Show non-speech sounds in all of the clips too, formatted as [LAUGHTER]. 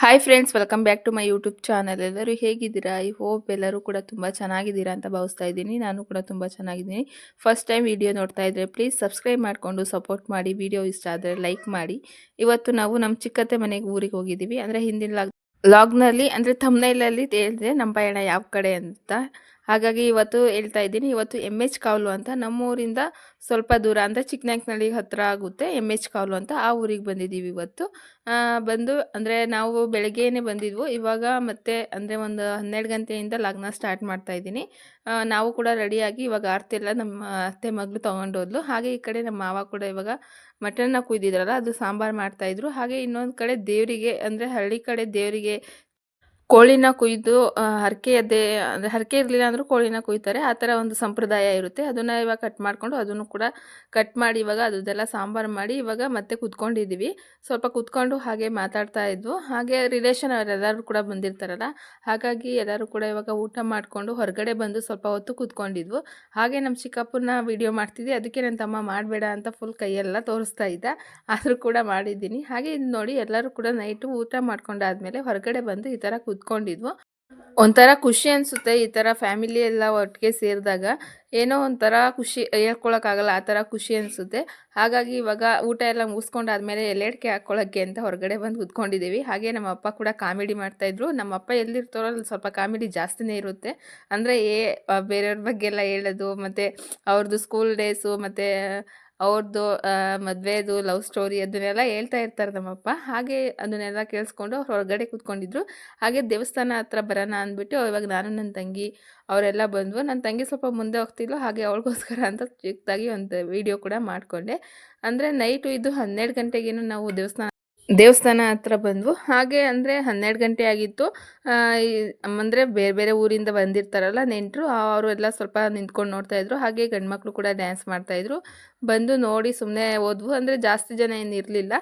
Hi friends welcome back to my YouTube channel ಎಲ್ಲರೂ ಹೇಗಿದ್ದೀರಾ? I hope ಎಲ್ಲರೂ ಕೂಡ ತುಂಬ ಚೆನ್ನಾಗಿದ್ದೀರಾ ಅಂತ ಭಾವಿಸ್ತಾ ಇದ್ದೀನಿ. ನಾನು ಕೂಡ ತುಂಬ ಚೆನ್ನಾಗಿದ್ದೀನಿ. ಫಸ್ಟ್ ಟೈಮ್ ವಿಡಿಯೋ ನೋಡ್ತಾ ಇದ್ದರೆ ಪ್ಲೀಸ್ ಸಬ್ಸ್ಕ್ರೈಬ್ ಮಾಡಿಕೊಂಡು ಸಪೋರ್ಟ್ ಮಾಡಿ. ವಿಡಿಯೋ ಇಷ್ಟ ಆದರೆ ಲೈಕ್ ಮಾಡಿ. ಇವತ್ತು ನಾವು ನಮ್ಮ ಚಿಕ್ಕತ್ತೆ ಮನೆಗೆ ಊರಿಗೆ ಹೋಗಿದ್ದೀವಿ. ಅಂದರೆ ಹಿಂದಿನ ಲಾಗ್ ಲಾಗ್ನಲ್ಲಿ ಅಂದರೆ ಥಮ್ನೈಲಲ್ಲಿ ಹೇಳಿದೆ ನಮ್ಮ ಪಯಣ ಯಾವ ಕಡೆ? ಅಂತ ಹಾಗಾಗಿ ಇವತ್ತು ಹೇಳ್ತಾ ಇದ್ದೀನಿ, ಇವತ್ತು ಎಂ ಎಚ್ ಕಾವಲು ಅಂತ ನಮ್ಮೂರಿಂದ ಸ್ವಲ್ಪ ದೂರ ಅಂದರೆ ಚಿಕ್ಕನಾಯಕನಹಳ್ಳಿಗೆ ಹತ್ತಿರ ಆಗುತ್ತೆ ಎಂ ಎಚ್ ಕಾವಲು ಅಂತ, ಆ ಊರಿಗೆ ಬಂದಿದ್ದೀವಿ ಇವತ್ತು. ಬಂದು ಅಂದರೆ ನಾವು ಬೆಳಗ್ಗೆನೇ ಬಂದಿದ್ವು, ಇವಾಗ ಮತ್ತೆ ಅಂದರೆ ಒಂದು ಹನ್ನೆರಡು ಗಂಟೆಯಿಂದ ಲಗ್ನ ಸ್ಟಾರ್ಟ್ ಮಾಡ್ತಾ ಇದ್ದೀನಿ. ನಾವು ಕೂಡ ರೆಡಿಯಾಗಿ ಇವಾಗ ಆರ್ತಿ ಎಲ್ಲ ನಮ್ಮ ಅತ್ತೆ ಮಗಳು ತೊಗೊಂಡೋದ್ಲು ಹಾಗೆ ಈ ಕಡೆ ನಮ್ಮ ಮಾವ ಕೂಡ ಇವಾಗ ಮಟನ್ನ ಕುಯ್ದಿದ್ರಲ್ಲ, ಅದು ಸಾಂಬಾರು ಮಾಡ್ತಾಯಿದ್ರು ಹಾಗೆ ಇನ್ನೊಂದು ಕಡೆ ದೇವರಿಗೆ ಅಂದರೆ ಹಳ್ಳಿ ಕಡೆ ದೇವರಿಗೆ ಕೋಳಿನ ಕುಯ್ದು ಅದೇ ಅಂದರೆ ಹರಕೆ ಇರಲಿಲ್ಲ ಅಂದರೂ ಕೋಳಿನ ಕುಯ್ತಾರೆ. ಆ ಥರ ಒಂದು ಸಂಪ್ರದಾಯ ಇರುತ್ತೆ. ಅದನ್ನು ಇವಾಗ ಕಟ್ ಮಾಡಿಕೊಂಡು ಅದನ್ನು ಕೂಡ ಕಟ್ ಮಾಡಿ ಇವಾಗ ಅದರದ್ದೆಲ್ಲ ಸಾಂಬಾರು ಮಾಡಿ ಇವಾಗ ಮತ್ತೆ ಕುತ್ಕೊಂಡಿದ್ದೀವಿ. ಸ್ವಲ್ಪ ಕುತ್ಕೊಂಡು ಹಾಗೆ ಮಾತಾಡ್ತಾ ಇದ್ವು. ಹಾಗೆ ರಿಲೇಷನ್ ಎಲ್ಲರೂ ಕೂಡ ಬಂದಿರ್ತಾರಲ್ಲ, ಹಾಗಾಗಿ ಎಲ್ಲರೂ ಕೂಡ ಇವಾಗ ಊಟ ಮಾಡಿಕೊಂಡು ಹೊರಗಡೆ ಬಂದು ಸ್ವಲ್ಪ ಹೊತ್ತು ಕುತ್ಕೊಂಡಿದ್ವು. ಹಾಗೆ ನಮ್ಮ ಚಿಕ್ಕಪ್ಪನ ವಿಡಿಯೋ ಮಾಡ್ತಿದ್ವಿ ಅದಕ್ಕೆ ನನ್ನ ತಮ್ಮ ಮಾಡಬೇಡ ಅಂತ ಫುಲ್ ಕೈಯೆಲ್ಲ ತೋರಿಸ್ತಾ ಇದ್ದ. ಆದರೂ ಕೂಡ ಮಾಡಿದ್ದೀನಿ. ಹಾಗೆ ಇದು ನೋಡಿ ಎಲ್ಲರೂ ಕೂಡ ನೈಟು ಊಟ ಮಾಡ್ಕೊಂಡಾದ್ಮೇಲೆ ಹೊರಗಡೆ ಬಂದು ಈ ಥರ ಕುತ್ಕೊಂಡಿದ್ವು. ಒಂಥರ ಖುಷಿ ಅನಿಸುತ್ತೆ ಈ ಥರ ಫ್ಯಾಮಿಲಿ ಎಲ್ಲ ಒಟ್ಟಿಗೆ ಸೇರಿದಾಗ. ಏನೋ ಒಂಥರ ಖುಷಿ ಹೇಳ್ಕೊಳಕ್ಕಾಗಲ್ಲ, ಆ ಥರ ಖುಷಿ ಅನಿಸುತ್ತೆ. ಹಾಗಾಗಿ ಇವಾಗ ಊಟ ಎಲ್ಲ ಮುಗಿಸ್ಕೊಂಡಾದ್ಮೇಲೆ ಎಲೆಡ್ಕೆ ಹಾಕ್ಕೊಳ್ಳೋಕ್ಕೆ ಅಂತ ಹೊರಗಡೆ ಬಂದು ಕೂತ್ಕೊಂಡಿದ್ದೀವಿ. ಹಾಗೆ ನಮ್ಮ ಅಪ್ಪ ಕೂಡ ಕಾಮಿಡಿ ಮಾಡ್ತಾಯಿದ್ರು ನಮ್ಮ ಅಪ್ಪ ಎಲ್ಲಿರ್ತಾರೋ ಅಲ್ಲಿ ಸ್ವಲ್ಪ ಕಾಮಿಡಿ ಜಾಸ್ತಿನೇ ಇರುತ್ತೆ. ಅಂದರೆ ಏ, ಬೇರೆಯವ್ರ ಬಗ್ಗೆ ಎಲ್ಲ ಹೇಳೋದು, ಮತ್ತು ಅವ್ರದ್ದು ಸ್ಕೂಲ್ ಡೇಸು ಮತ್ತು ಅವ್ರದ್ದು ಮದುವೆದು ಲವ್ ಸ್ಟೋರಿ ಅದನ್ನೆಲ್ಲ ಹೇಳ್ತಾ ಇರ್ತಾರೆ ನಮ್ಮಪ್ಪ. ಹಾಗೆ ಅದನ್ನೆಲ್ಲ ಕೇಳಿಸ್ಕೊಂಡು ಅವ್ರು ಹೊರಗಡೆ ಕೂತ್ಕೊಂಡಿದ್ರು. ಹಾಗೆ ದೇವಸ್ಥಾನ ಹತ್ರ ಬರೋಣ ಅಂದ್ಬಿಟ್ಟು ಇವಾಗ ನಾನು ನನ್ನ ತಂಗಿ, ಅವರೆಲ್ಲ ಬಂದ್ವು ನನ್ನ ತಂಗಿ ಸ್ವಲ್ಪ ಮುಂದೆ ಹೋಗ್ತಿದ್ಲು. ಹಾಗೆ ಅವಳಿಗೋಸ್ಕರ ಅಂತ ಚಿಕ್ಕದಾಗಿ ಒಂದು ವಿಡಿಯೋ ಕೂಡ ಮಾಡಿಕೊಂಡೆ. ಅಂದರೆ ನೈಟು ಇದು ಹನ್ನೆರಡು ಗಂಟೆಗೇನು ನಾವು ದೇವಸ್ಥಾನ ದೇವಸ್ಥಾನ ಹತ್ರ ಬಂದ್ವು. ಹಾಗೆ ಅಂದರೆ ಹನ್ನೆರಡು ಗಂಟೆ ಆಗಿತ್ತು. ಅಂದರೆ ಬೇರೆ ಬೇರೆ ಊರಿಂದ ಬಂದಿರ್ತಾರಲ್ಲ ನೆಂಟರು ಅವರು ಎಲ್ಲ ಸ್ವಲ್ಪ ನಿಂತ್ಕೊಂಡು ನೋಡ್ತಾಯಿದ್ರು ಹಾಗೆ ಗಂಡು ಮಕ್ಕಳು ಕೂಡ ಡ್ಯಾನ್ಸ್ ಮಾಡ್ತಾಯಿದ್ರು ಬಂದು ನೋಡಿ ಸುಮ್ಮನೆ ಓದ್ವು. ಅಂದರೆ ಜಾಸ್ತಿ ಜನ ಏನು ಇರಲಿಲ್ಲ.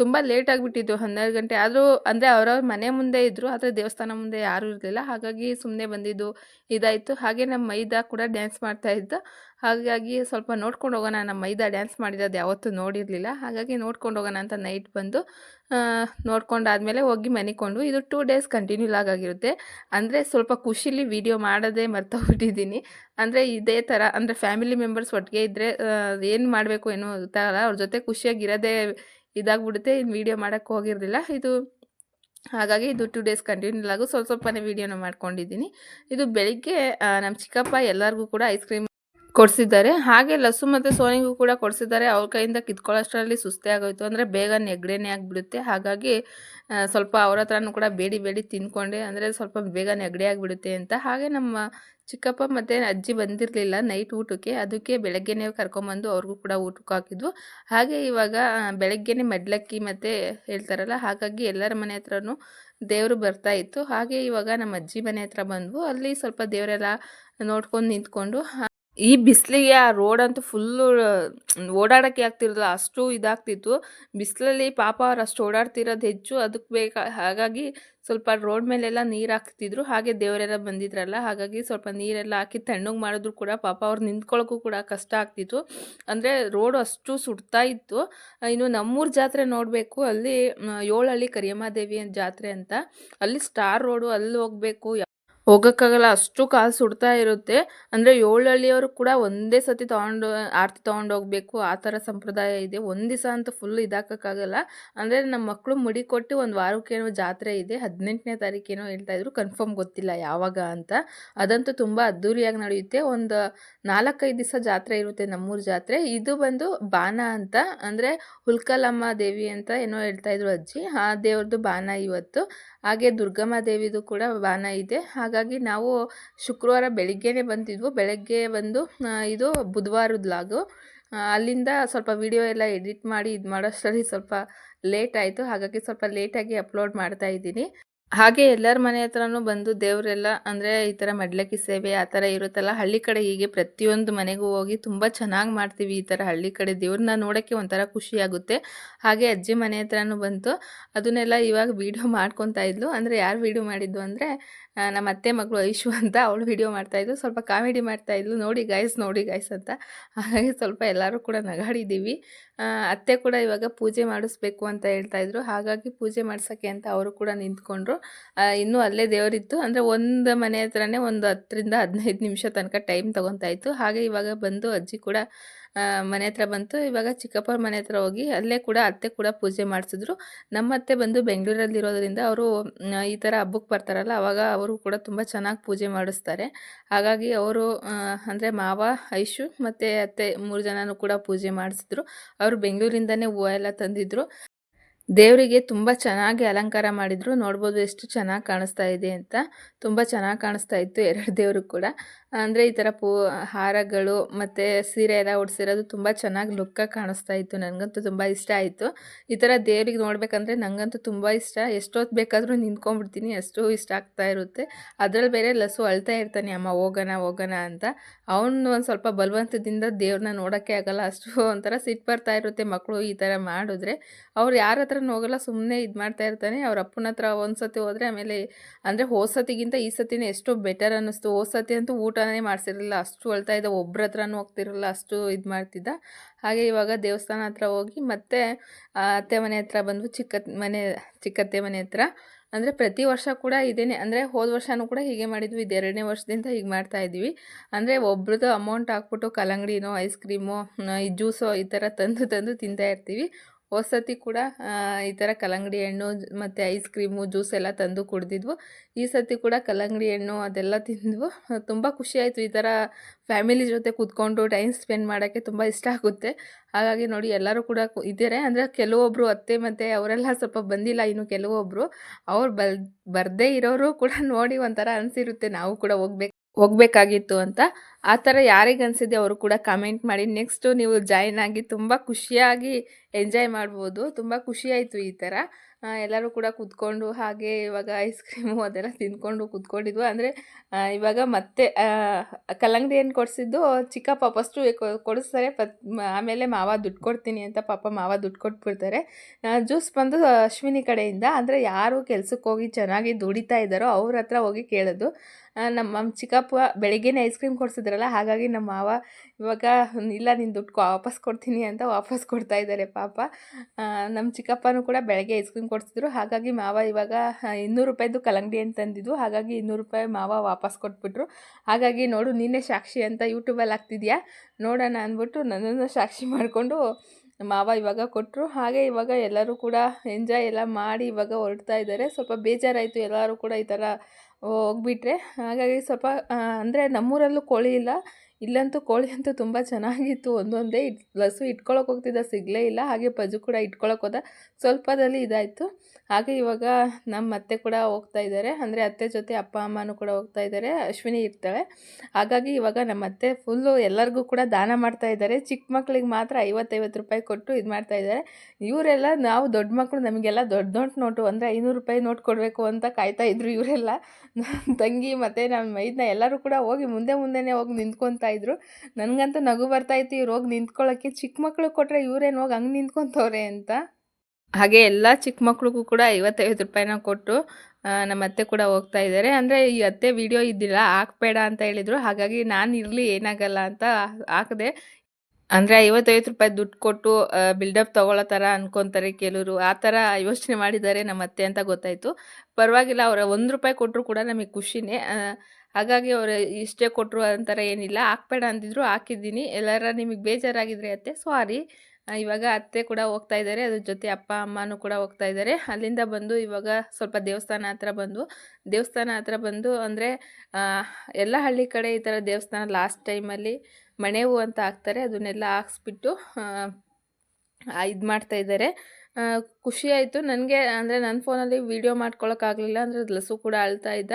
ತುಂಬ ಲೇಟ್ ಆಗಿಬಿಟ್ಟಿದ್ದು ಹನ್ನೆರಡು ಗಂಟೆ. ಆದರೂ ಅಂದರೆ ಅವ್ರವ್ರ ಮನೆ ಮುಂದೆ ಇದ್ದರು ಆದರೆ ದೇವಸ್ಥಾನ ಮುಂದೆ ಯಾರೂ ಇರಲಿಲ್ಲ. ಹಾಗಾಗಿ ಸುಮ್ಮನೆ ಬಂದಿದ್ದು ಇದಾಯಿತು. ಹಾಗೆ ನಮ್ಮ ಮೈದಾ ಕೂಡ ಡ್ಯಾನ್ಸ್ ಮಾಡ್ತಾ ಇದ್ದ ಹಾಗಾಗಿ ಸ್ವಲ್ಪ ನೋಡ್ಕೊಂಡು ಹೋಗೋಣ. ನಮ್ಮ ಮೈದಾ ಡ್ಯಾನ್ಸ್ ಮಾಡಿರೋದು ಯಾವತ್ತೂ ನೋಡಿರಲಿಲ್ಲ. ಹಾಗಾಗಿ ನೋಡ್ಕೊಂಡು ಹೋಗೋಣ ಅಂತ ನೈಟ್ ಬಂದು ನೋಡ್ಕೊಂಡಾದಮೇಲೆ ಹೋಗಿ ಮನಿಕೊಂಡು ಇದು ಟೂ ಡೇಸ್ ಕಂಟಿನ್ಯೂ ಆಗಿರುತ್ತೆ. ಅಂದರೆ ಸ್ವಲ್ಪ ಖುಷಿಲಿ ವಿಡಿಯೋ ಮಾಡೋದೇ ಮರ್ತೋಗ್ಬಿಟ್ಟಿದ್ದೀನಿ. ಅಂದರೆ ಇದೇ ಥರ ಅಂದರೆ ಫ್ಯಾಮಿಲಿ ಮೆಂಬರ್ಸ್ ಒಟ್ಟಿಗೆ ಇದ್ದರೆ ಏನು ಮಾಡಬೇಕು ಏನೋ ಗೊತ್ತಾಗಲ್ಲ ಅವ್ರ ಜೊತೆ ಖುಷಿಯಾಗಿರೋದೇ ಇದಾಗ್ಬಿಡುತ್ತೆ. ಇನ್ನು ವೀಡಿಯೋ ಮಾಡೋಕ್ಕೆ ಹೋಗಿರಲಿಲ್ಲ. ಇದು, ಹಾಗಾಗಿ ಇದು ಟೂ ಡೇಸ್ ಕಂಟಿನ್ಯೂ ಆಗು ಸ್ವಲ್ಪ ಸ್ವಲ್ಪನೇ ವೀಡಿಯೋನ ಮಾಡ್ಕೊಂಡಿದ್ದೀನಿ. ಇದು ಬೆಳಿಗ್ಗೆ ನಮ್ಮ ಚಿಕ್ಕಪ್ಪ ಎಲ್ಲರಿಗೂ ಕೂಡ ಐಸ್ ಕ್ರೀಮ್ ಕೊಡಿಸಿದ್ದಾರೆ. ಹಾಗೆ ಲಸು ಮತ್ತು ಸೋನಿಗೂ ಕೂಡ ಕೊಡಿಸಿದ್ದಾರೆ. ಅವ್ರ ಕೈಯಿಂದ ಕಿತ್ಕೊಳ್ಳೋಷ್ಟರಲ್ಲಿ ಸುಸ್ತಿ ಆಗೋಯ್ತು. ಅಂದರೆ ಬೇಗ ನೆಗಡೆನೇ ಆಗಿಬಿಡುತ್ತೆ. ಹಾಗಾಗಿ ಸ್ವಲ್ಪ ಅವ್ರ ಹತ್ರನೂ ಕೂಡ ಬೇಡಿ ಬೇಡಿ ತಿಂದ್ಕೊಂಡೆ ಅಂದರೆ ಸ್ವಲ್ಪ ಬೇಗ ನೆಗಡಿ ಆಗಿಬಿಡುತ್ತೆ ಅಂತ. ಹಾಗೆ ನಮ್ಮ ಚಿಕ್ಕಪ್ಪ ಮತ್ತು ಅಜ್ಜಿ ಬಂದಿರಲಿಲ್ಲ ನೈಟ್ ಊಟಕ್ಕೆ. ಅದಕ್ಕೆ ಬೆಳಗ್ಗೆನೇ ಕರ್ಕೊಂಬಂದು ಅವ್ರಿಗೂ ಕೂಡ ಊಟಕ್ಕೆ ಹಾಕಿದ್ವು. ಹಾಗೆ ಇವಾಗ ಬೆಳಗ್ಗೆನೇ ಮಡ್ಲಕ್ಕಿ ಮತ್ತು ಹೇಳ್ತಾರಲ್ಲ, ಹಾಗಾಗಿ ಎಲ್ಲರ ಮನೆ ಹತ್ರನೂ ದೇವರು ಬರ್ತಾ ಇತ್ತು. ಹಾಗೆ ಇವಾಗ ನಮ್ಮ ಅಜ್ಜಿ ಮನೆ ಹತ್ರ ಬಂದ್ವು. ಅಲ್ಲಿ ಸ್ವಲ್ಪ ದೇವರೆಲ್ಲ ನೋಡ್ಕೊಂಡು ನಿಂತ್ಕೊಂಡು ಈ ಬಿಸಿಲಿಗೆ ಆ ರೋಡ್ ಅಂತೂ ಫುಲ್ಲು ಓಡಾಡೋಕ್ಕೆ ಆಗ್ತಿರಲಿಲ್ಲ, ಅಷ್ಟು ಇದಾಗ್ತಿತ್ತು. ಬಿಸಿಲಲ್ಲಿ ಪಾಪ ಅವ್ರು ಅಷ್ಟು ಓಡಾಡ್ತಿರೋದು ಹೆಚ್ಚು, ಅದಕ್ಕೆ ಬೇಕಾ, ಹಾಗಾಗಿ ಸ್ವಲ್ಪ ರೋಡ್ ಮೇಲೆಲ್ಲ ನೀರು ಹಾಕ್ತಿದ್ರು. ಹಾಗೆ ದೇವರೆಲ್ಲ ಬಂದಿದ್ರಲ್ಲ, ಹಾಗಾಗಿ ಸ್ವಲ್ಪ ನೀರೆಲ್ಲ ಹಾಕಿ ತಣ್ಣಗೆ ಮಾಡಿದ್ರು ಕೂಡ ಪಾಪ ಅವ್ರು ನಿಂತ್ಕೊಳ್ಳೋಕ್ಕೂ ಕೂಡ ಕಷ್ಟ ಆಗ್ತಿತ್ತು. ಅಂದರೆ ರೋಡು ಅಷ್ಟು ಸುಡ್ತಾ ಇತ್ತು. ಇನ್ನು ನಮ್ಮೂರು ಜಾತ್ರೆ ನೋಡಬೇಕು, ಅಲ್ಲಿ ಏಳಹಳ್ಳಿ ಕರಿಯಮ್ಮ ಜಾತ್ರೆ ಅಂತ. ಅಲ್ಲಿ ಸ್ಟಾರ್ ರೋಡು ಅಲ್ಲಿ ಹೋಗಬೇಕು. ಹೋಗೋಕ್ಕಾಗಲ್ಲ, ಅಷ್ಟು ಕಾಲು ಸುಡ್ತಾ ಇರುತ್ತೆ. ಅಂದರೆ ಏಳು ಹಳ್ಳಿಯವರು ಕೂಡ ಒಂದೇ ಸತಿ ತೊಗೊಂಡು, ಆರತಿ ತೊಗೊಂಡು ಹೋಗಬೇಕು, ಆ ಥರ ಸಂಪ್ರದಾಯ ಇದೆ. ಒಂದು ದಿವಸ ಅಂತೂ ಫುಲ್ ಇದಾಕೋಕ್ಕಾಗಲ್ಲ. ಅಂದರೆ ನಮ್ಮ ಮಕ್ಕಳು ಮುಡಿ ಕೊಟ್ಟು ಒಂದು ವಾರಕ್ಕೇನೋ ಜಾತ್ರೆ ಇದೆ, ಹದಿನೆಂಟನೇ ತಾರೀಕೇನೋ ಹೇಳ್ತಾಯಿದ್ರು ಕನ್ಫರ್ಮ್ ಗೊತ್ತಿಲ್ಲ ಯಾವಾಗ ಅಂತ. ಅದಂತೂ ತುಂಬ ಅದ್ಧೂರಿಯಾಗಿ ನಡೆಯುತ್ತೆ. ಒಂದು ನಾಲ್ಕೈದು ದಿವಸ ಜಾತ್ರೆ ಇರುತ್ತೆ ನಮ್ಮೂರು ಜಾತ್ರೆ. ಇದು ಬಂದು ಬಾನ ಅಂತ, ಅಂದರೆ ಹುಲ್ಕಲಮ್ಮ ದೇವಿ ಅಂತ ಏನೋ ಹೇಳ್ತಾ ಇದ್ರು ಅಜ್ಜಿ. ಆ ದೇವ್ರದ್ದು ಬಾನ ಇವತ್ತು. ಹಾಗೆ ದುರ್ಗಮ್ಮ ದೇವಿದು ಕೂಡ ಬಾನ ಇದೆ. ಹಾಗಾಗಿ ನಾವು ಶುಕ್ರವಾರ ಬೆಳಿಗ್ಗೆನೇ ಬಂದಿದ್ವು. ಬೆಳಗ್ಗೆ ಬಂದು ಇದು ಬುಧವಾರದ ಲಾಗು. ಅಲ್ಲಿಂದ ಸ್ವಲ್ಪ ವಿಡಿಯೋ ಎಲ್ಲ ಎಡಿಟ್ ಮಾಡಿ ಇದು ಮಾಡೋಷ್ಟರಲ್ಲಿ ಸ್ವಲ್ಪ ಲೇಟ್ ಆಯಿತು. ಹಾಗಾಗಿ ಸ್ವಲ್ಪ ಲೇಟಾಗಿ ಅಪ್ಲೋಡ್ ಮಾಡ್ತಾ ಇದ್ದೀನಿ. ಹಾಗೆ ಎಲ್ಲರ ಮನೆ ಹತ್ರನೂ ಬಂದು ದೇವರೆಲ್ಲ ಅಂದರೆ ಈ ಥರ ಮಡ್ಲಕ್ಕಿ ಸೇವೆ ಆ ಥರ ಇರುತ್ತಲ್ಲ, ಹಳ್ಳಿ ಕಡೆ ಹೀಗೆ ಪ್ರತಿಯೊಂದು ಮನೆಗೂ ಹೋಗಿ ತುಂಬ ಚೆನ್ನಾಗಿ ಮಾಡ್ತೀವಿ ಈ ಥರ ಹಳ್ಳಿ ಕಡೆ. ದೇವ್ರನ್ನ ನೋಡೋಕ್ಕೆ ಒಂಥರ ಖುಷಿಯಾಗುತ್ತೆ ಹಾಗೆ ಅಜ್ಜಿ ಮನೆ ಹತ್ರನೂ ಬಂತು. ಅದನ್ನೆಲ್ಲ ಇವಾಗ ವೀಡಿಯೋ ಮಾಡ್ಕೊತಾ ಇದ್ಲು. ಅಂದರೆ ಯಾರು ವೀಡಿಯೋ ಮಾಡಿದ್ದು ಅಂದರೆ ನಮ್ಮ ಅತ್ತೆ ಮಗಳು ಐಶು ಅಂತ ಅವಳು ವಿಡಿಯೋ ಮಾಡ್ತಾಯಿದ್ಲು ಸ್ವಲ್ಪ ಕಾಮಿಡಿ ಮಾಡ್ತಾಯಿದ್ಲು. ನೋಡಿ ಗಾಯ್ಸ್ ನೋಡಿ ಗಾಯ್ಸ್ ಅಂತ. ಹಾಗಾಗಿ ಸ್ವಲ್ಪ ಎಲ್ಲರೂ ಕೂಡ ನಗಾಡಿದ್ದೀವಿ. ಅತ್ತೆ ಕೂಡ ಇವಾಗ ಪೂಜೆ ಮಾಡಿಸ್ಬೇಕು ಅಂತ ಹೇಳ್ತಾಯಿದ್ರು. ಹಾಗಾಗಿ ಪೂಜೆ ಮಾಡ್ಸೋಕ್ಕೆ ಅಂತ ಅವರು ಕೂಡ ನಿಂತ್ಕೊಂಡ್ರು. ಇನ್ನೂ ಅಲ್ಲೇ ದೇವರಿತ್ತು. ಅಂದರೆ ಒಂದು ಮನೆ ಹತ್ರನೇ ಒಂದು ಹತ್ತರಿಂದ ಹದಿನೈದು ನಿಮಿಷ ತನಕ ಟೈಮ್ ತೊಗೊತಾ ಇತ್ತು ಹಾಗೆ ಇವಾಗ ಬಂದು ಅಜ್ಜಿ ಕೂಡ ಮನೆ ಹತ್ರ ಬಂತು. ಇವಾಗ ಚಿಕ್ಕಪ್ಪರ ಮನೆ ಹತ್ರ ಹೋಗಿ ಅಲ್ಲೇ ಕೂಡ ಅತ್ತೆ ಕೂಡ ಪೂಜೆ ಮಾಡಿಸಿದ್ರು. ನಮ್ಮ ಅತ್ತೆ ಬಂದು ಬೆಂಗಳೂರಲ್ಲಿರೋದ್ರಿಂದ ಅವರು ಈ ಥರ ಹಬ್ಬಕ್ಕೆ ಬರ್ತಾರಲ್ಲ, ಅವಾಗ ಅವರು ಕೂಡ ತುಂಬ ಚೆನ್ನಾಗಿ ಪೂಜೆ ಮಾಡಿಸ್ತಾರೆ. ಹಾಗಾಗಿ ಅವರು ಅಂದರೆ ಮಾವ ಐಶು ಮತ್ತು ಅತ್ತೆ ಮೂರು ಜನನೂ ಕೂಡ ಪೂಜೆ ಮಾಡಿಸಿದ್ರು. ಅವರು ಬೆಂಗಳೂರಿಂದನೇ ಹೂವು ಎಲ್ಲ ತಂದಿದ್ರು. ದೇವರಿಗೆ ತುಂಬ ಚೆನ್ನಾಗಿ ಅಲಂಕಾರ ಮಾಡಿದ್ರು. ನೋಡ್ಬೋದು ಎಷ್ಟು ಚೆನ್ನಾಗಿ ಕಾಣಿಸ್ತಾ ಇದೆ ಅಂತ. ತುಂಬ ಚೆನ್ನಾಗಿ ಕಾಣಿಸ್ತಾ ಇತ್ತು ಎರಡು ದೇವರು ಕೂಡ. ಅಂದರೆ ಈ ಥರ ಪೂ, ಹಾರಗಳು ಮತ್ತು ಸೀರೆ ಎಲ್ಲ ಉಡ್ಸಿರೋದು ತುಂಬ ಚೆನ್ನಾಗಿ ಲುಕ್ಕಾಗಿ ಕಾಣಿಸ್ತಾ ಇತ್ತು. ನನಗಂತೂ ತುಂಬ ಇಷ್ಟ ಆಯಿತು. ಈ ಥರ ದೇವ್ರಿಗೆ ನೋಡಬೇಕಂದ್ರೆ ನನಗಂತೂ ತುಂಬ ಇಷ್ಟ. ಎಷ್ಟೊತ್ತು ಬೇಕಾದರೂ ನಿಂತ್ಕೊಂಡ್ಬಿಡ್ತೀನಿ ಅಷ್ಟು ಇಷ್ಟ ಆಗ್ತಾ ಇರುತ್ತೆ. ಅದರಲ್ಲಿ ಬೇರೆ ಲಸು ಅಳ್ತಾ ಇರ್ತಾನೆ, ಅಮ್ಮ, ಹೋಗೋಣ ಹೋಗೋಣ ಅಂತ. ಅವನು ಒಂದು ಸ್ವಲ್ಪ ಬಲವಂತದಿಂದ ದೇವ್ರನ್ನ ನೋಡೋಕ್ಕೆ ಆಗಲ್ಲ. ಅಷ್ಟು ಒಂಥರ ಸಿಟ್ಟು ಬರ್ತಾ ಇರುತ್ತೆ ಮಕ್ಕಳು ಈ ಥರ ಮಾಡಿದ್ರೆ. ಅವ್ರು ಯಾರ ಹತ್ರನೂ ಹೋಗಲ್ಲ ಸುಮ್ಮನೆ ಇದು ಮಾಡ್ತಾ ಇರ್ತಾನೆ. ಅವ್ರ ಅಪ್ಪನ ಹತ್ರ ಒಂದು ಸತಿ ಹೋದರೆ ಆಮೇಲೆ, ಅಂದರೆ ಹೋಸತಿಗಿಂತ ಈ ಸತಿನೇ ಎಷ್ಟೋ ಬೆಟರ್ ಅನ್ನಿಸ್ತು. ಹೋಸತಿ ಅಂತೂ ಊಟನೇ ಮಾಡಿಸಿರಲಿಲ್ಲ. ಅಷ್ಟು ಅಳ್ತಾ ಇದ್ದ ಒಬ್ಬರ ಹತ್ರನೂ ಹೋಗ್ತಿರಲಿಲ್ಲ, ಅಷ್ಟು ಇದು ಮಾಡ್ತಿದ್ದ. ಹಾಗೆ ಇವಾಗ ದೇವಸ್ಥಾನ ಹತ್ರ ಹೋಗಿ ಮತ್ತೆ ಅತ್ತೆ ಮನೆ ಹತ್ರ ಬಂದು ಚಿಕ್ಕ ಮನೆ, ಚಿಕ್ಕತ್ತೆ ಮನೆ ಹತ್ರ. ಅಂದರೆ ಪ್ರತಿ ವರ್ಷ ಕೂಡ ಇದೇನೆ. ಅಂದರೆ ಹೋದ ವರ್ಷವೂ ಕೂಡ ಹೀಗೆ ಮಾಡಿದ್ವಿ. ಇದು ಎರಡನೇ ವರ್ಷದಿಂದ ಹೀಗೆ ಮಾಡ್ತಾ ಇದ್ದೀವಿ. ಅಂದರೆ ಒಬ್ರದ್ದು ಅಮೌಂಟ್ ಹಾಕ್ಬಿಟ್ಟು ಕಲ್ಲಂಗಡಿನೋ ಐಸ್ ಕ್ರೀಮೋ ಈ ಜ್ಯೂಸೋ ಈ ಥರ ತಂದು ತಂದು ತಿಂತಾ ಇರ್ತೀವಿ. ಹೋದ ಕೂಡ ಈ ಥರ ಕಲ್ಲಂಗಡಿ ಹಣ್ಣು ಮತ್ತು ಐಸ್ ಕ್ರೀಮು ಜ್ಯೂಸ್ ಎಲ್ಲ ತಂದು ಕುಡಿದಿದ್ವು. ಈ ಸತಿ ಕೂಡ ಕಲ್ಲಂಗಡಿ ಹಣ್ಣು ಅದೆಲ್ಲ ತಿಂದ್ವು. ತುಂಬ ಖುಷಿಯಾಯಿತು ಈ ಥರ ಫ್ಯಾಮಿಲಿ ಜೊತೆ ಕೂತ್ಕೊಂಡು ಟೈಮ್ ಸ್ಪೆಂಡ್ ಮಾಡೋಕ್ಕೆ ತುಂಬ ಇಷ್ಟ ಆಗುತ್ತೆ. ಹಾಗಾಗಿ ನೋಡಿ, ಎಲ್ಲರೂ ಕೂಡ ಇದ್ದಾರೆ? ಅಂದರೆ ಕೆಲವೊಬ್ಬರು ಅತ್ತೆ ಮತ್ತು ಅವರೆಲ್ಲ ಸ್ವಲ್ಪ ಬಂದಿಲ್ಲ ಇನ್ನು ಕೆಲವೊಬ್ಬರು ಅವ್ರು ಬರದೇ ಇರೋರು ಕೂಡ ನೋಡಿ ಒಂಥರ ಅನಿಸಿರುತ್ತೆ. ನಾವು ಕೂಡ ಹೋಗ್ಬೇಕು. ಹೋಗಬೇಕಾಗಿತ್ತು ಅಂತ. ಆ ಥರ ಯಾರಿಗನ್ಸಿದೆ ಅವರು ಕೂಡ ಕಮೆಂಟ್ ಮಾಡಿ. ನೆಕ್ಸ್ಟು ನೀವು ಜಾಯ್ನ್ ಆಗಿ ತುಂಬ ಖುಷಿಯಾಗಿ ಎಂಜಾಯ್ ಮಾಡ್ಬೋದು. ತುಂಬ ಖುಷಿಯಾಯಿತು ಈ ಥರ. ಎಲ್ಲರೂ ಕೂಡ ಕೂತ್ಕೊಂಡು ಹಾಗೆ ಇವಾಗ ಐಸ್ ಕ್ರೀಮು [LAUGHS] ಅದೆಲ್ಲ ತಿಂದ್ಕೊಂಡು ಕೂತ್ಕೊಂಡಿದ್ವು. ಅಂದರೆ ಇವಾಗ ಮತ್ತೆ ಕಲ್ಲಂಗಡಿ ಏನು ಕೊಡಿಸಿದ್ದು? ಚಿಕ್ಕಪ್ಪ ಫಸ್ಟು ಕೊಡಿಸ್ತಾರೆ. ಪತ್ ಆಮೇಲೆ ಮಾವ ದುಡ್ಡು ಕೊಡ್ತೀನಿ ಅಂತ ಪಾಪ ಮಾವ ದುಡ್ಡು ಕೊಟ್ಬಿಡ್ತಾರೆ. ಜ್ಯೂಸ್ ಬಂದು ಅಶ್ವಿನಿ ಕಡೆಯಿಂದ. ಅಂದರೆ ಯಾರು ಕೆಲಸಕ್ಕೆ ಹೋಗಿ ಚೆನ್ನಾಗಿ ದುಡಿತಾ ಇದ್ದಾರೋ ಅವ್ರ ಹತ್ರ ಹೋಗಿ ಕೇಳೋದು. ನಮ್ಮ ಚಿಕ್ಕಪ್ಪ ಬೆಳಗ್ಗೆನೇ ಐಸ್ ಕ್ರೀಮ್ ಕೊಡಿಸಿದ್ರಲ್ಲ, ಹಾಗಾಗಿ ನಮ್ಮ ಮಾವ ಇವಾಗ, ಇಲ್ಲ ನಿನ್ನ ದುಡ್ಡು ವಾಪಸ್ ಕೊಡ್ತೀನಿ ಅಂತ ವಾಪಸ್ ಕೊಡ್ತಾ ಇದ್ದಾರೆ ಪಾಪ. ನಮ್ಮ ಚಿಕ್ಕಪ್ಪನೂ ಕೂಡ ಬೆಳಗ್ಗೆ ಐಸ್ ಕ್ರೀಮ್ ಕೊಡಿಸಿದ್ರು. ಹಾಗಾಗಿ ಮಾವ ಇವಾಗ ಇನ್ನೂರು ರೂಪಾಯಿದು ಕಲಂಗಡಿ ಅಂತ ತಂದಿದ್ದು ಹಾಗಾಗಿ ಇನ್ನೂರು ರೂಪಾಯಿ ಮಾವ ವಾಪಸ್ ಕೊಟ್ಬಿಟ್ರು. ಹಾಗಾಗಿ ನೋಡು, ನೀನೇ ಸಾಕ್ಷಿ ಅಂತ ಯೂಟ್ಯೂಬಲ್ಲಿ ಹಾಕ್ತಿದ್ಯಾ? ನೋಡೋಣ ಅಂದ್ಬಿಟ್ಟು ನನ್ನನ್ನು ಸಾಕ್ಷಿ ಮಾಡಿಕೊಂಡು ಮಾವ ಇವಾಗ ಕೊಟ್ಟರು ಹಾಗೆ ಇವಾಗ ಎಲ್ಲರೂ ಕೂಡ ಎಂಜಾಯ್ ಎಲ್ಲ ಮಾಡಿ ಇವಾಗ ಹೊರಡ್ತಾ ಇದ್ದಾರೆ. ಸ್ವಲ್ಪ ಬೇಜಾರಾಯಿತು. ಎಲ್ಲರೂ ಕೂಡ ಈ ಥರ ಹೋಗ್ಬಿಟ್ರೆ ಹಾಗಾಗಿ ಸ್ವಲ್ಪ ಅಂದರೆ ನಮ್ಮೂರಲ್ಲೂ ಕೋಳಿ ಇಲ್ಲ. ಇಲ್ಲಂತೂ ಕೋಳಿ ಅಂತೂ ತುಂಬ ಚೆನ್ನಾಗಿತ್ತು. ಒಂದೊಂದೇ ಇಟ್ ಲಸು ಇಟ್ಕೊಳಕ್ಕೆ ಹೋಗ್ತಿದ್ದ, ಸಿಗಲೇ ಇಲ್ಲ. ಹಾಗೆ ಪಜು ಕೂಡ ಇಟ್ಕೊಳಕ್ಕೆ ಹೋದ. ಸ್ವಲ್ಪದಲ್ಲಿ ಇದಾಯಿತು. ಹಾಗೆ ಇವಾಗ ನಮ್ಮ ಅತ್ತೆ ಕೂಡ ಹೋಗ್ತಾ ಇದ್ದಾರೆ ಅಂದರೆ ಅತ್ತೆ ಜೊತೆ ಅಪ್ಪ, ಅಮ್ಮನೂ ಕೂಡ ಹೋಗ್ತಾ ಇದ್ದಾರೆ ಅಶ್ವಿನಿ ಇರ್ತಾಳೆ. ಹಾಗಾಗಿ ಇವಾಗ ನಮ್ಮ ಅತ್ತೆ ಫುಲ್ಲು ಎಲ್ಲರಿಗೂ ಕೂಡ ದಾನ ಮಾಡ್ತಾ ಇದ್ದಾರೆ ಚಿಕ್ಕ ಮಕ್ಳಿಗೆ ಮಾತ್ರ ಐವತ್ತೈವತ್ತು ರೂಪಾಯಿ ಕೊಟ್ಟು ಇದು ಮಾಡ್ತಾ ಇದ್ದಾರೆ ಇವರೆಲ್ಲ ನಾವು ದೊಡ್ಡ ಮಕ್ಕಳು ನಮಗೆಲ್ಲ ದೊಡ್ಡ ದೊಡ್ಡ ನೋಟು ಅಂದರೆ ಐನೂರು ರೂಪಾಯಿ ನೋಟ್ ಕೊಡಬೇಕು ಅಂತ ಕಾಯ್ತಾ ಇದ್ರು ಇವರೆಲ್ಲ. ತಂಗಿ ಮತ್ತು ನಮ್ಮ ಮೈದನ್ನ ಎಲ್ಲರೂ ಕೂಡ ಹೋಗಿ ಮುಂದೆ ಮುಂದೆನೇ ಹೋಗಿ ನಿಂತ್ಕೊತಾ ಇದ್ರು. ನನಗಂತೂ ನಗು ಬರ್ತಾಯಿತ್ತು ಇವ್ರು ಹೋಗಿ ನಿಂತ್ಕೊಳ್ಳೋಕ್ಕೆ ಚಿಕ್ಕ ಮಕ್ಕಳು ಕೊಟ್ಟರೆ ಇವ್ರೇನು ಹೋಗಿ ಹಂಗೆ ನಿಂತ್ಕೊತವ್ರೆ ಅಂತ. ಹಾಗೆ ಎಲ್ಲ ಚಿಕ್ಕ ಮಕ್ಳಿಗೂ ಕೂಡ ಐವತ್ತೈವತ್ತು ರೂಪಾಯಿನ ಕೊಟ್ಟು ನಮ್ಮ ಅತ್ತೆ ಕೂಡ ಹೋಗ್ತಾ ಇದ್ದಾರೆ ಅಂದರೆ ಈ ಅತ್ತೆ ವಿಡಿಯೋ ಇದ್ದಿಲ್ಲ, ಹಾಕ್ಬೇಡ ಅಂತ ಹೇಳಿದರು. ಹಾಗಾಗಿ ನಾನು ಇರಲಿ, ಏನಾಗಲ್ಲ ಅಂತ ಹಾಕಿದೆ. ಅಂದರೆ ಐವತ್ತೈವತ್ತು ರೂಪಾಯಿ ದುಡ್ಡು ಕೊಟ್ಟು ಬಿಲ್ಡಪ್ ತೊಗೊಳ್ಳೋ ಥರ ಅನ್ಕೊತಾರೆ ಕೆಲವರು. ಆ ಥರ ಯೋಚನೆ ಮಾಡಿದ್ದಾರೆ ನಮ್ಮ ಅತ್ತೆ ಅಂತ ಗೊತ್ತಾಯಿತು. ಪರವಾಗಿಲ್ಲ, ಅವರ ಒಂದು ರೂಪಾಯಿ ಕೊಟ್ಟರು ಕೂಡ ನಮಗೆ ಖುಷಿನೇ. ಹಾಗಾಗಿ ಅವರು ಇಷ್ಟೇ ಕೊಟ್ಟರು ಅಂತಾರೆ, ಏನಿಲ್ಲ, ಹಾಕ್ಬೇಡ ಅಂದಿದ್ರು, ಹಾಕಿದ್ದೀನಿ. ಎಲ್ಲರ ನಿಮಗೆ ಬೇಜಾರಾಗಿದ್ರೆ ಅತ್ತೆ ಸಾರಿ ಇವಾಗ ಅತ್ತೆ ಕೂಡ ಹೋಗ್ತಾ ಇದ್ದಾರೆ ಅದ್ರ ಜೊತೆ ಅಪ್ಪ, ಅಮ್ಮನೂ ಕೂಡ ಹೋಗ್ತಾ ಇದ್ದಾರೆ ಅಲ್ಲಿಂದ ಬಂದು ಇವಾಗ ಸ್ವಲ್ಪ ದೇವಸ್ಥಾನ ಹತ್ರ ಬಂದು, ದೇವಸ್ಥಾನ ಹತ್ರ ಬಂದು ಅಂದರೆ ಎಲ್ಲ ಹಳ್ಳಿ ಕಡೆ ಈ ಥರ ದೇವಸ್ಥಾನ ಲಾಸ್ಟ್ ಟೈಮಲ್ಲಿ ಮಣೆ ಹೂ ಅಂತ ಹಾಕ್ತಾರೆ, ಅದನ್ನೆಲ್ಲ ಹಾಕ್ಸ್ಬಿಟ್ಟು ಇದು ಮಾಡ್ತಾ ಇದ್ದಾರೆ ಖುಷಿಯಾಯಿತು ನನಗೆ ಅಂದರೆ ನನ್ನ ಫೋನಲ್ಲಿ ವೀಡಿಯೋ ಮಾಡ್ಕೊಳ್ಳೋಕ್ಕಾಗಲಿಲ್ಲ ಅಂದರೆ ಲಸು ಕೂಡ ಅಳ್ತಾ ಇದ್ದ.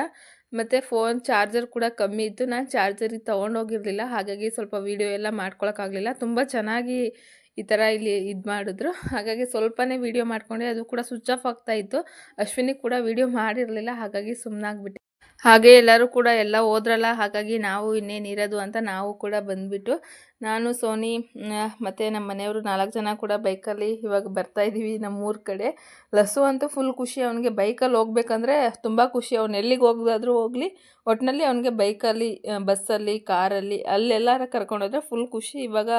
ಮತ್ತು ಫೋನ್ ಚಾರ್ಜರ್ ಕೂಡ ಕಮ್ಮಿ ಇತ್ತು. ನಾನು ಚಾರ್ಜರಿಗೆ ತೊಗೊಂಡೋಗಿರಲಿಲ್ಲ. ಹಾಗಾಗಿ ಸ್ವಲ್ಪ ವೀಡಿಯೋ ಎಲ್ಲ ಮಾಡ್ಕೊಳಕ್ಕಾಗಲಿಲ್ಲ. ತುಂಬ ಚೆನ್ನಾಗಿ ಈ ಥರ ಇಲ್ಲಿ ಇದು ಮಾಡಿದ್ರು. ಹಾಗಾಗಿ ಸ್ವಲ್ಪನೇ ವೀಡಿಯೋ ಮಾಡ್ಕೊಂಡೆ. ಅದು ಕೂಡ ಸ್ವಿಚ್ ಆಫ್ ಆಗ್ತಾಯಿತ್ತು ಅಶ್ವಿನಿ ಕೂಡ ವೀಡಿಯೋ ಮಾಡಿರಲಿಲ್ಲ. ಹಾಗಾಗಿ ಸುಮ್ಮನಾಗ್ಬಿಟ್ಟೆ ಹಾಗೆ ಎಲ್ಲರೂ ಕೂಡ ಎಲ್ಲ ಹೋದ್ರಲ್ಲ, ಹಾಗಾಗಿ ನಾವು ಇನ್ನೇನಿರೋದು ಅಂತ ನಾವು ಕೂಡ ಬಂದ್ಬಿಟ್ಟು, ನಾನು, ಸೋನಿ ಮತ್ತು ನಮ್ಮ ಮನೆಯವರು ನಾಲ್ಕು ಜನ ಕೂಡ ಬೈಕಲ್ಲಿ ಇವಾಗ ಬರ್ತಾ ಇದ್ದೀವಿ ನಮ್ಮೂರ ಕಡೆ. ಲಸು ಅಂತೂ ಫುಲ್ ಖುಷಿ, ಅವನಿಗೆ ಬೈಕಲ್ಲಿ ಹೋಗ್ಬೇಕಂದ್ರೆ ತುಂಬ ಖುಷಿ. ಅವ್ನು ಎಲ್ಲಿಗೆ ಹೋಗೋದಾದ್ರೂ ಹೋಗಲಿ ಒಟ್ಟಿನಲ್ಲಿ ಅವನಿಗೆ ಬೈಕಲ್ಲಿ ಬಸ್ಸಲ್ಲಿ, ಕಾರಲ್ಲಿ, ಅಲ್ಲೆಲ್ಲಾರ ಕರ್ಕೊಂಡೋದ್ರೆ ಫುಲ್ ಖುಷಿ. ಇವಾಗ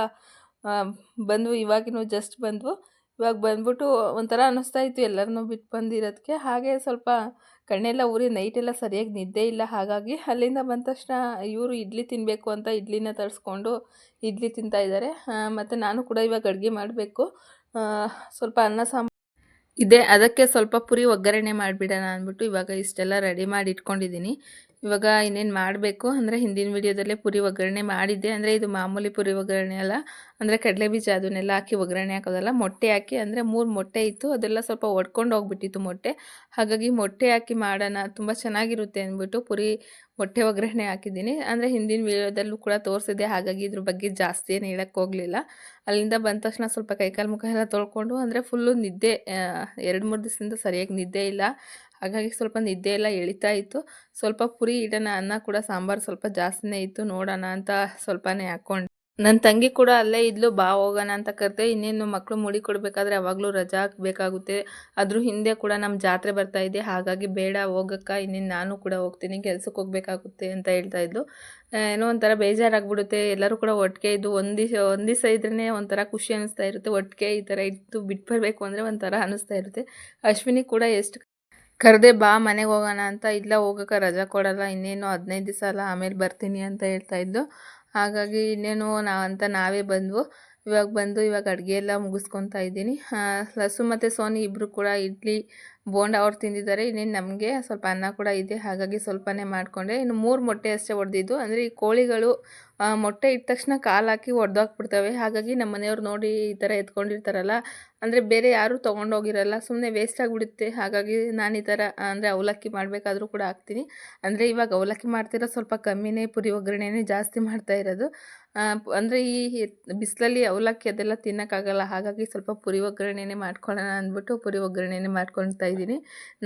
ಬಂದ್ವು, ಇವಾಗಿನೂ ಜಸ್ಟ್ ಬಂದವು. ಇವಾಗ ಬಂದ್ಬಿಟ್ಟು ಒಂಥರ ಅನ್ನಿಸ್ತಾ ಇತ್ತು, ಎಲ್ಲರನ್ನೂ ಬಿಟ್ಟು ಬಂದಿರೋದಕ್ಕೆ ಹಾಗೆ ಸ್ವಲ್ಪ ಕಣ್ಣೆಲ್ಲ ಉರಿ ನೈಟೆಲ್ಲ ಸರಿಯಾಗಿ ನಿದ್ದೆ ಇಲ್ಲ. ಹಾಗಾಗಿ ಅಲ್ಲಿಂದ ಬಂದ ತಕ್ಷಣ ಇವರು ಇಡ್ಲಿ ತಿನ್ನಬೇಕು ಅಂತ ಇಡ್ಲಿನ ತರಿಸ್ಕೊಂಡು ಇಡ್ಲಿ ತಿಂತಾ ಇದ್ದಾರೆ. ಮತ್ತು ನಾನು ಕೂಡ ಇವಾಗ ಅಡುಗೆ ಮಾಡಬೇಕು. ಸ್ವಲ್ಪ ಅನ್ನ ಸಾಂಬಾರು ಇದೆ. ಅದಕ್ಕೆ ಸ್ವಲ್ಪ ಪುರಿ ಒಗ್ಗರಣೆ ಮಾಡಿಬಿಡೋಣ ಅಂದ್ಬಿಟ್ಟು ಇವಾಗ ಇಷ್ಟೆಲ್ಲ ರೆಡಿ ಮಾಡಿ ಇಟ್ಕೊಂಡಿದ್ದೀನಿ. ಇವಾಗ ಇನ್ನೇನು ಮಾಡಬೇಕು? ಅಂದರೆ ಹಿಂದಿನ ವೀಡಿಯೋದಲ್ಲೇ ಪುರಿ ಒಗ್ಗರಣೆ ಮಾಡಿದ್ದೆ. ಅಂದರೆ ಇದು ಮಾಮೂಲಿ ಪುರಿ ಒಗ್ಗರಣೆ ಅಲ್ಲ. ಅಂದರೆ ಕಡಲೆ ಬೀಜ ಅದನ್ನೆಲ್ಲ ಹಾಕಿ ಒಗ್ಗರಣೆ ಹಾಕೋದಲ್ಲ. ಮೊಟ್ಟೆ ಹಾಕಿ, ಅಂದರೆ ಮೂರು ಮೊಟ್ಟೆ ಇತ್ತು. ಅದೆಲ್ಲ ಸ್ವಲ್ಪ ಒಡ್ಕೊಂಡು ಹೋಗ್ಬಿಟ್ಟಿತ್ತು ಮೊಟ್ಟೆ. ಹಾಗಾಗಿ ಮೊಟ್ಟೆ ಹಾಕಿ ಮಾಡೋಣ. ತುಂಬ ಚೆನ್ನಾಗಿರುತ್ತೆ ಅಂದ್ಬಿಟ್ಟು ಪುರಿ ಮೊಟ್ಟೆ ಒಗ್ಗರಣೆ ಹಾಕಿದ್ದೀನಿ. ಅಂದರೆ ಹಿಂದಿನ ವೀಡಿಯೋದಲ್ಲೂ ಕೂಡ ತೋರಿಸಿದೆ ಹಾಗಾಗಿ ಇದ್ರ ಬಗ್ಗೆ ಜಾಸ್ತಿ ಏನು ಹೇಳಕ್ಕೆ ಹೋಗಲಿಲ್ಲ. ಅಲ್ಲಿಂದ ಬಂದ ತಕ್ಷಣ ಸ್ವಲ್ಪ ಕೈಕಾಲು ಮುಖ ಎಲ್ಲ ತೊಳ್ಕೊಂಡು, ಅಂದರೆ ಫುಲ್ಲು ನಿದ್ದೆ ಎರಡು ಮೂರು ದಿವಸದಿಂದ ಸರಿಯಾಗಿ ನಿದ್ದೆ ಇಲ್ಲ. ಹಾಗಾಗಿ ಸ್ವಲ್ಪ ನಿದ್ದೆ ಎಲ್ಲ ಎಳಿತಾ ಇತ್ತು. ಸ್ವಲ್ಪ ಪುರಿ ಇಡೋಣ, ಅನ್ನ ಕೂಡ ಸಾಂಬಾರು ಸ್ವಲ್ಪ ಜಾಸ್ತಿನೇ ಇತ್ತು. ನೋಡೋಣ ಅಂತ ಸ್ವಲ್ಪನೇ ಹಾಕ್ಕೊಂಡು ನನ್ನ ತಂಗಿ ಕೂಡ ಅಲ್ಲೇ ಇದ್ಲು, ಬಾ ಹೋಗೋಣ ಅಂತ ಕರೆದೆ. ಇನ್ನೇನು ಮಕ್ಕಳು ಮುಡಿ ಕೊಡಬೇಕಾದ್ರೆ ಅವಾಗಲೂ ರಜಾ ಹಾಕಬೇಕಾಗುತ್ತೆ. ಅದ್ರ ಹಿಂದೆ ಕೂಡ ನಮ್ಮ ಜಾತ್ರೆ ಬರ್ತಾ ಇದೆ. ಹಾಗಾಗಿ ಬೇಡ, ಹೋಗಕ್ಕ. ಇನ್ನೇನು ನಾನು ಕೂಡ ಹೋಗ್ತೀನಿ. ಕೆಲ್ಸಕ್ಕೆ ಹೋಗಬೇಕಾಗುತ್ತೆ ಅಂತ ಹೇಳ್ತಾ ಇದ್ಲು. ಏನೋ ಒಂಥರ ಬೇಜಾರಾಗ್ಬಿಡುತ್ತೆ. ಎಲ್ಲರೂ ಕೂಡ ಒಟ್ಟಿಗೆ ಇದ್ದು ಒಂದು ಒಂದು ದಿವಸ ಇದ್ರೇ ಒಂಥರ ಖುಷಿ ಅನಿಸ್ತಾ ಇರುತ್ತೆ. ಒಟ್ಟಿಗೆ ಈ ಥರ ಇದ್ದು ಬಿಟ್ಟು ಬರಬೇಕು ಅಂದರೆ ಒಂಥರ ಅನಿಸ್ತಾ ಇರುತ್ತೆ. ಅಶ್ವಿನಿ ಕೂಡ ಎಷ್ಟು ಕರೆದೆ ಬಾ ಮನೆಗೆ ಹೋಗೋಣ ಅಂತ ಇಲ್ಲ ಹೋಗೋಕೆ ರಜಾ ಕೊಡಲ್ಲ, ಇನ್ನೇನು ಹದಿನೈದು ದಿವಸ ಅಲ್ಲ, ಆಮೇಲೆ ಬರ್ತೀನಿ ಅಂತ ಹೇಳ್ತಾ ಇದ್ದು ಹಾಗಾಗಿ ಇನ್ನೇನು ನಾ ಅಂತ ನಾವೇ ಬಂದ್ವು. ಇವಾಗ ಬಂದು ಇವಾಗ ಅಡುಗೆ ಎಲ್ಲ ಮುಗಿಸ್ಕೊತಾ ಇದ್ದೀನಿ. ಲಸು ಮತ್ತು ಸೋನಿ ಇಬ್ಬರು ಕೂಡ ಇಡ್ಲಿ ಬೋಂಡ ಅವ್ರು ತಿಂದಿದ್ದಾರೆ, ಇನ್ನೇನು ನಮಗೆ ಸ್ವಲ್ಪ ಅನ್ನ ಕೂಡ ಇದೆ, ಹಾಗಾಗಿ ಸ್ವಲ್ಪನೇ ಮಾಡಿಕೊಂಡೆ. ಇನ್ನು ಮೂರು ಮೊಟ್ಟೆ ಅಷ್ಟೇ ಒಡೆದಿದ್ದು. ಅಂದರೆ ಈ ಕೋಳಿಗಳು ಮೊಟ್ಟೆ ಇಟ್ಟ ತಕ್ಷಣ ಕಾಲು ಹಾಕಿ ಒಡೆದೋಗ್ಬಿಡ್ತವೆ ಹಾಗಾಗಿ ನಮ್ಮ ಮನೆಯವ್ರು ನೋಡಿ ಈ ಥರ ಎತ್ಕೊಂಡಿರ್ತಾರಲ್ಲ. ಅಂದರೆ ಬೇರೆ ಯಾರೂ ತೊಗೊಂಡೋಗಿರಲ್ಲ ಸುಮ್ಮನೆ ವೇಸ್ಟ್ ಆಗಿಬಿಡುತ್ತೆ. ಹಾಗಾಗಿ ನಾನು ಈ ಥರ, ಅಂದರೆ ಅವಲಕ್ಕಿ ಮಾಡಬೇಕಾದ್ರೂ ಕೂಡ ಹಾಕ್ತೀನಿ. ಅಂದರೆ ಇವಾಗ ಅವಲಕ್ಕಿ ಮಾಡ್ತಿರೋ ಸ್ವಲ್ಪ ಕಮ್ಮಿನೇ, ಪುರಿ ಒಗ್ಗರಣೆನೇ ಜಾಸ್ತಿ ಮಾಡ್ತಾ ಇರೋದು. ಅಂದರೆ ಈ ಬಿಸಿಲಲ್ಲಿ ಅವಲಕ್ಕಿ ಅದೆಲ್ಲ ತಿನ್ನೋಕ್ಕಾಗಲ್ಲ. ಹಾಗಾಗಿ ಸ್ವಲ್ಪ ಪುರಿ ಒಗ್ಗರಣೆನೇ ಮಾಡ್ಕೊಳ್ಳೋಣ ಅಂದ್ಬಿಟ್ಟು ಪುರಿ ಒಗ್ಗರಣೆನೇ ಮಾಡ್ಕೊಳ್ತಾ ಇದ್ದೀನಿ.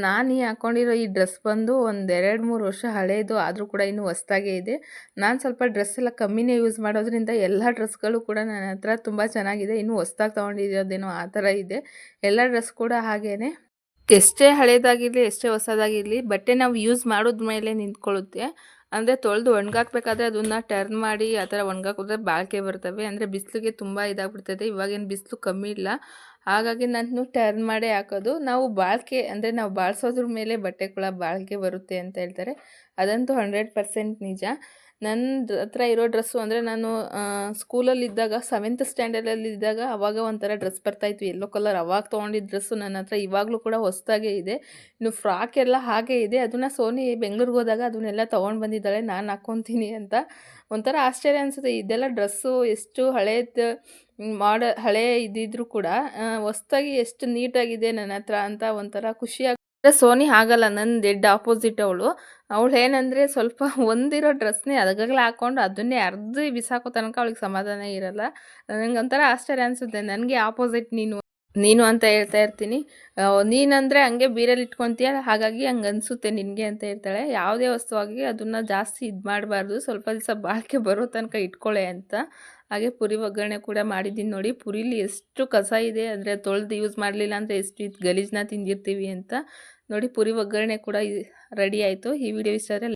ನಾನು ಈ ಹಾಕ್ಕೊಂಡಿರೋ ಈ ಡ್ರೆಸ್ ಬಂದು ಒಂದು ಎರಡು ಮೂರು ವರ್ಷ ಹಳೆಯದು ಆದರೂ ಕೂಡ ಇನ್ನೂ ಹೊಸ್ದಾಗೇ ಇದೆ. ನಾನು ಸ್ವಲ್ಪ ಡ್ರೆಸ್ ಎಲ್ಲ ಕಮ್ಮಿನೇ ಯೂಸ್ ಮಾಡೋದ್ರಿಂದ ಎಲ್ಲ ಡ್ರೆಸ್ಗಳು ಕೂಡ ನನ್ನ ಹತ್ರ ತುಂಬ ಚೆನ್ನಾಗಿದೆ. ಇನ್ನೂ ಹೊಸ್ದಾಗಿ ತೊಗೊಂಡಿರೋದೇನೋ ಆ ಥರ ಇದೆ. ಎಲ್ಲ ಡ್ರೆಸ್ ಕೂಡ ಹಾಗೇ ಎಷ್ಟೇ ಹಳೇದಾಗಿರಲಿ, ಎಷ್ಟೇ ಹೊಸದಾಗಿರಲಿ, ಬಟ್ಟೆ ನಾವು ಯೂಸ್ ಮಾಡೋದ ಮೇಲೆ ನಿಂತ್ಕೊಳ್ಳುತ್ತೆ. ಅಂದರೆ ತೊಳೆದು ಒಣಗಾಕ್ಬೇಕಾದ್ರೆ ಅದನ್ನು ಟರ್ನ್ ಮಾಡಿ ಆ ಥರ ಒಣಗಾಕಿದ್ರೆ ಬಾಳಿಕೆ ಬರ್ತವೆ. ಅಂದರೆ ಬಿಸಿಲಿಗೆ ತುಂಬ ಇದಾಗ್ಬಿಡ್ತದೆ. ಇವಾಗೇನು ಬಿಸಿಲು ಕಮ್ಮಿ ಇಲ್ಲ. ಹಾಗಾಗಿ ನಾನು ಟರ್ನ್ ಮಾಡೇ ಹಾಕೋದು. ನಾವು ಬಾಳಿಕೆ, ಅಂದರೆ ನಾವು ಬಾಳಿಸೋದ್ರ ಮೇಲೆ ಬಟ್ಟೆ ಕೂಡ ಬಾಳಿಕೆ ಬರುತ್ತೆ ಅಂತ ಹೇಳ್ತಾರೆ. ಅದಂತೂ ಹಂಡ್ರೆಡ್ ಪರ್ಸೆಂಟ್ ನಿಜ. ನನ್ನ ಹತ್ರ ಇರೋ ಡ್ರೆಸ್ಸು ಅಂದರೆ ನಾನು ಸ್ಕೂಲಲ್ಲಿದ್ದಾಗ ಸೆವೆಂತ್ ಸ್ಟ್ಯಾಂಡರ್ಡಲ್ಲಿದ್ದಾಗ ಅವಾಗ ಒಂಥರ ಡ್ರೆಸ್ ಬರ್ತಾಯಿತ್ತು ಎಲ್ಲೋ ಕಲರ್ ಅವಾಗ ತೊಗೊಂಡಿದ್ದ ಡ್ರೆಸ್ಸು ನನ್ನ ಹತ್ರ ಇವಾಗಲೂ ಕೂಡ ಹೊಸದಾಗೆ ಇದೆ. ಇನ್ನು ಫ್ರಾಕ್ ಎಲ್ಲ ಹಾಗೇ ಇದೆ. ಅದನ್ನು ಸೋನಿ ಬೆಂಗ್ಳೂರಿಗೆ ಹೋದಾಗ ಅದನ್ನೆಲ್ಲ ತೊಗೊಂಡು ಬಂದಿದ್ದಾಳೆ. ನಾನು ಹಾಕ್ಕೊತೀನಿ ಅಂತ ಒಂಥರ ಆಶ್ಚರ್ಯ ಅನಿಸುತ್ತೆ. ಇದೆಲ್ಲ ಡ್ರೆಸ್ಸು ಎಷ್ಟು ಹಳೇದು ಮಾಡ, ಹಳೆ ಇದ್ದಿದ್ರು ಕೂಡ ಹೊಸ್ದಾಗಿ ಎಷ್ಟು ನೀಟಾಗಿದೆ ನನ್ನ ಹತ್ರ ಅಂತ ಒಂಥರ ಖುಷಿಯಾಗಿ ಸೋನಿ ಆಗಲ್ಲ ನನ್ನ ಡೆಡ್ ಆಪೋಸಿಟ್ ಅವಳು. ಅವಳು ಏನಂದರೆ ಸ್ವಲ್ಪ [LAUGHS] ಒಂದಿರೋ ಡ್ರೆಸ್ನೇ ಅದಗಗಲ ಹಾಕ್ಕೊಂಡು ಅದನ್ನೇ ಅರ್ಧ ಬಿಸಾಕೋ ತನಕ ಅವಳಿಗೆ ಸಮಾಧಾನ ಇರಲ್ಲ. ಒಂಥರ ಆಶ್ಚರ್ಯ ಅನಿಸುತ್ತೆ. ನನಗೆ ಆಪೋಸಿಟ್ ನೀನು ನೀನು ಅಂತ ಹೇಳ್ತಾ ಇರ್ತೀನಿ. ನೀನಂದರೆ ಹಂಗೆ ಬೀರಲ್ಲಿ ಇಟ್ಕೊತೀಯ? ಹಾಗಾಗಿ ಹಂಗೆ ಅನಿಸುತ್ತೆ ನಿನಗೆ ಅಂತ ಹೇಳ್ತಾಳೆ. ಯಾವುದೇ ವಸ್ತುವಾಗಿ ಅದನ್ನು ಜಾಸ್ತಿ ಇದು ಮಾಡಬಾರ್ದು. ಸ್ವಲ್ಪ ದಿವಸ ಬಾಳಿಕೆ ಬರೋ ತನಕ ಇಟ್ಕೊಳ್ಳೆ ಅಂತ. ಹಾಗೆ ಪುರಿ ಒಗ್ಗರಣೆ ಕೂಡ ಮಾಡಿದ್ದೀನಿ ನೋಡಿ. ಪುರಿಲಿ ಎಷ್ಟು ಕಸ ಇದೆ. ಅಂದರೆ ತೊಳೆದು ಯೂಸ್ ಮಾಡಲಿಲ್ಲ ಅಂದರೆ ಎಷ್ಟು ಇದು ಗಲೀಜನ್ನ ತಿಂದಿರ್ತೀವಿ ಅಂತ. ನೋಡಿ ಪುರಿ ಒಗ್ಗರಣೆ ಕೂಡ ರೆಡಿ ಆಯಿತು. ಈ ವಿಡಿಯೋ ಇಷ್ಟ ಆದರೆ